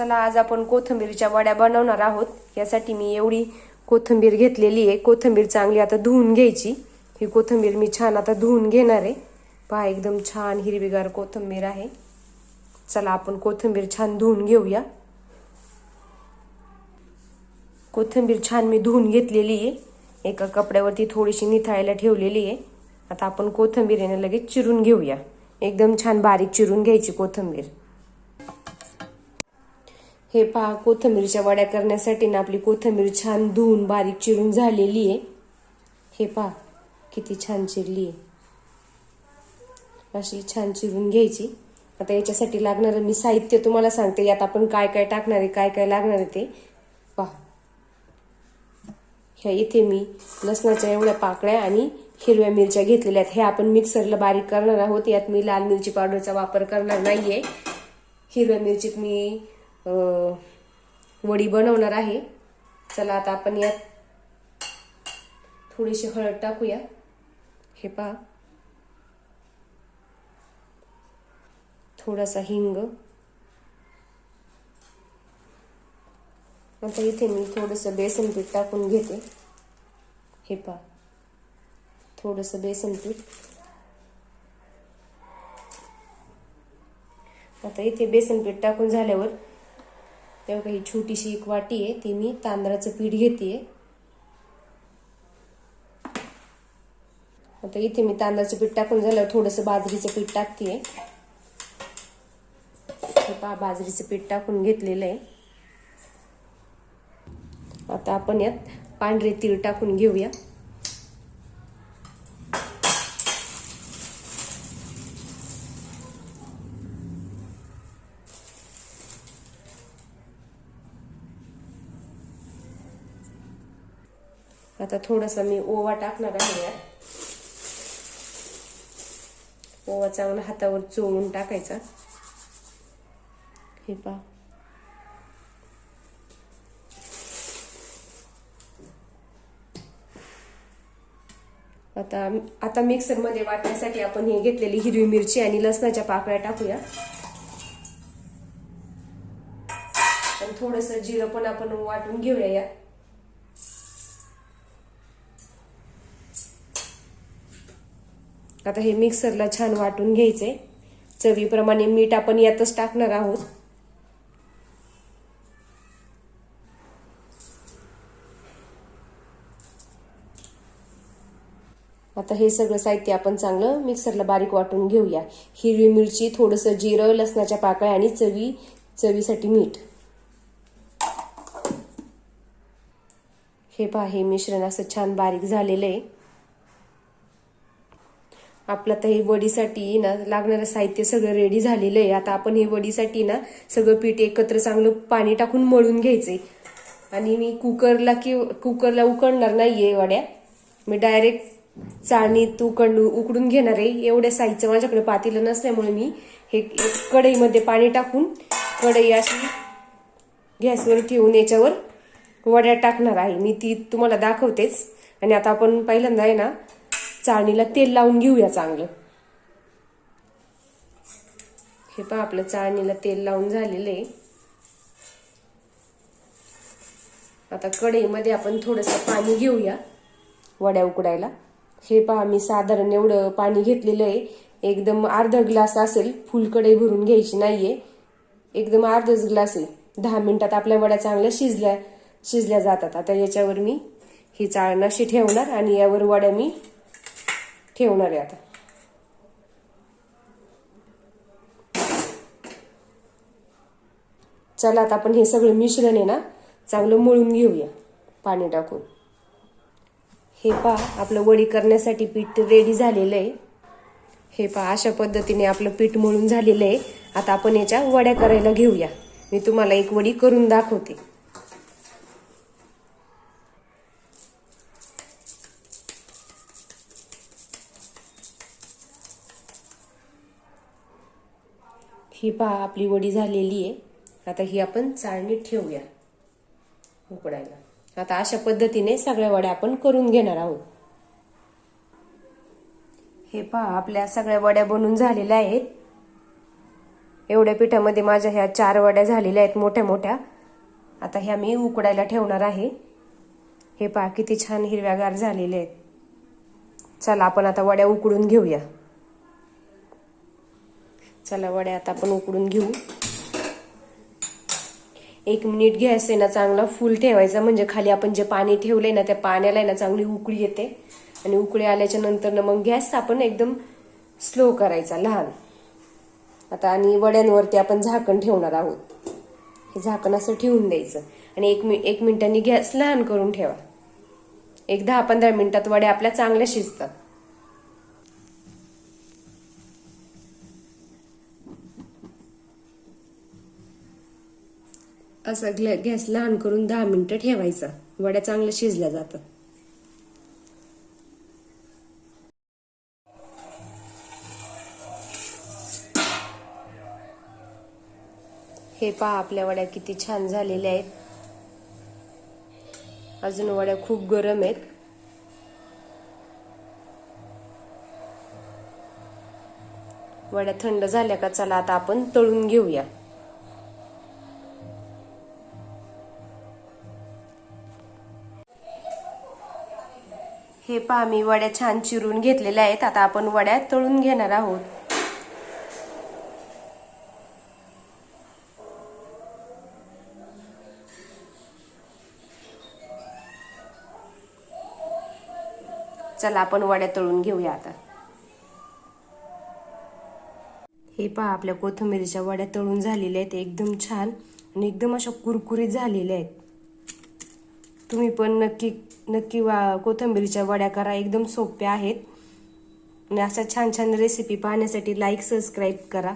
चला आज आपण कोथिंबीरच्या वड्या बनवणार आहोत. यासाठी मी एवढी कोथिंबीर घेतलेली आहे. कोथिंबीर चांगली आता धुवून घ्यायची. ही कोथिंबीर मी छान आता धुवून घेणार आहे. पहा एकदम छान हिरवीगार कोथिंबीर आहे. चला आपण कोथिंबीर छान धुवून घेऊया. कोथिंबीर छान मी धुवून घेतलेली आहे. एका कपड्यावरती थोडीशी निथाळायला ठेवलेली आहे. आता आपण कोथंबीर येणं लगेच चिरून घेऊया. एकदम छान बारीक चिरून घ्यायची कोथिंबीर. हे पहा कोथंबीरच्या वड्या करण्यासाठी ना आपली कोथिंबीर छान धुवून बारीक चिरून झालेली आहे. हे पहा किती छान चिरली आहे. अशी छान चिरून घ्यायची. आता याच्यासाठी लागणारं मी साहित्य तुम्हाला सांगते यात आपण काय काय टाकणार आहे काय काय लागणार आहे ते. पहा. ह्या इथे मी लसणाच्या एवढ्या पाकळ्या आणि हिरव्या मिरच्या घेतलेल्या आहेत. हे आपण मिक्सरला बारीक करणार आहोत. यात मी लाल मिरची पावडरचा वापर करणार नाही आहे हिरव्या मिरचीत मी वडी बनवणार आहे. चला आता आपण यात थोडीशी हळद टाकूया. हे पहा. थोडासा हिंग. आता इथे मी थोडंसं बेसन पीठ टाकून घेते. हे पहा. थोडंसं बेसन पीठ. आता इथे बेसन पीठ टाकून झाल्यावर तेव्हा काही छोटीशी एक वाटी आहे ती मी तांदळाचं पीठ घेते आता इथे मी तांदळाचं पीठ टाकून झाल्यावर थोडंसं बाजरीचं पीठ टाकते पहा बाजरीचं पीठ टाकून घेतलेलं आहे. आता आपण यात पांढरे तीळ टाकून घेऊया. आता थोडासा मी ओवा टाकणार आहे यात. ओवा चांगला हातावर चोळून टाकायचा. हे पहा. आता आता मिक्सरमध्ये वाटण्यासाठी आपण हे घेतलेली हिरवी मिरची आणि लसणाच्या पाकळ्या टाकूया. आणि थोडस जिरं पण आपण वाटून घेऊया यात. आता हे मिक्सरला छान वाटून घ्यायचं. आहे चवीप्रमाणे मीठ आपण यातच टाकणार आहोत. आता हे सगळं साहित्य आपण चांगलं मिक्सरला बारीक वाटून घेऊया. हिरवी मिरची थोडंसं जिरं लसणाच्या पाकळ्या आणि चवी चवीसाठी मीठ. हे पहा हे मिश्रण असं छान बारीक झालेलं आहे. आपलं तर हे वडीसाठी ना लागणारं साहित्य सगळं रेडी झालेलं आहे. आता आपण हे वडीसाठी ना सगळं पीठ एकत्र चांगलं पाणी टाकून मळून घ्यायचंय. आणि मी कुकरला कि कुकरला उकडणार नाहीये वड्या. मी डायरेक्ट चाळणीत उकडून उकडून घेणार आहे. एवढ्या साईजचं माझ्याकडे पातेलं नसल्यामुळे मी हे कढईमध्ये पाणी टाकून कढई अशी गॅसवर ठेवून याच्यावर वड्या टाकणार आहे. मी ती तुम्हाला दाखवतेच. आणि आता आपण पहिल्यांदा आहे ना चाळणीला तेल लावून घेऊया चांगलं. हे पहा आपलं चाळणीला तेल लावून झालेलं आहे. आता कढईमध्ये आपण थोडंसं पाणी घेऊया वड्या उकडायला. हे पहा मी साधारण एवढं पाणी घेतलेलं आहे. एकदम अर्धा ग्लास असेल फुल कढई भरून घ्यायची नाहीये. एकदम अर्धच ग्लास आहे. दहा मिनिटात आपल्या वड्या चांगल्या शिजल्या शिजल्या जातात. आता याच्यावर मी ही चाळण अशी ठेवणार आणि यावर वड्या मी ठेवणार आहे आता चला आता आपण हे सगळं मिश्रण आहे ना चांगलं मळून घेऊया पाणी टाकून. हे पहा आपलं वडी करण्यासाठी पीठ रेडी झालेलं आहे. हे पहा अशा पद्धतीने आपलं पीठ मळून झालेलं आहे. आता आपण याच्या वड्या करायला घेऊया. मी तुम्हाला एक वडी करून दाखवते. ही पहा आपली वडी झालेली आहे. आता ही आपण चाळणीत ठेवूया. उकडायला. आता अशा पद्धतीने सगळ्या वड्या आपण करून घेणार आहोत. हे पहा आपल्या सगळ्या वड्या बनून झालेल्या आहेत. एवढ्या पिठामध्ये माझ्या ह्या चार वड्या झालेल्या आहेत मोठ्या मोठ्या. आता ह्या मी उकडायला ठेवणार आहे. हे पहा किती छान हिरव्यागार झालेले आहेत. चला आपण आता वड्या उकडून घेऊया. चला वड्या आता आपण उकडून घेऊ. एक मिनिट गॅस आहे ना चांगला फुल ठेवायचा. म्हणजे खाली आपण जे पाणी ठेवलंय ना त्या पाण्याला आहे ना चांगली उकळी येते. आणि उकळी आल्याच्यानंतर ना मग गॅस आपण एकदम स्लो करायचा लहान. आता आणि वड्यांवरती आपण झाकण ठेवणार आहोत. हे झाकण असं ठेवून द्यायचं. आणि एक मि एक मिनिटांनी गॅस लहान करून ठेवा. एक दहा पंधरा मिनिटात वड्या आपल्या चांगल्या शिजतात. असा गॅस लहान करून दहा मिनिटं ठेवायचा. वड्या चांगल्या शिजल्या जातात. हे पहा आपल्या वड्या किती छान झालेल्या आहेत. अजून वड्या खूप गरम आहेत. वड्या थंड झाल्या का चला आता आपण तळून घेऊया. हे पहा मी वड्या छान चिरून घेतलेल्या आहेत. आता आपण वड्या तळून घेणार आहोत. चला आपण वड्या तळून घेऊया आता. हे पहा आपल्या कोथिंबीरीच्या वड्या तळून झालेल्या आहेत. एकदम छान आणि एकदम अशा कुरकुरीत झालेल्या आहेत. तुम्ही पण नक्की नक्की वा कोथिंबीरीच्या वड्या करा. एकदम सोप्या आहेत. आणि अशा छान छान रेसिपी पाहण्यासाठी लाईक सबस्क्राईब करा.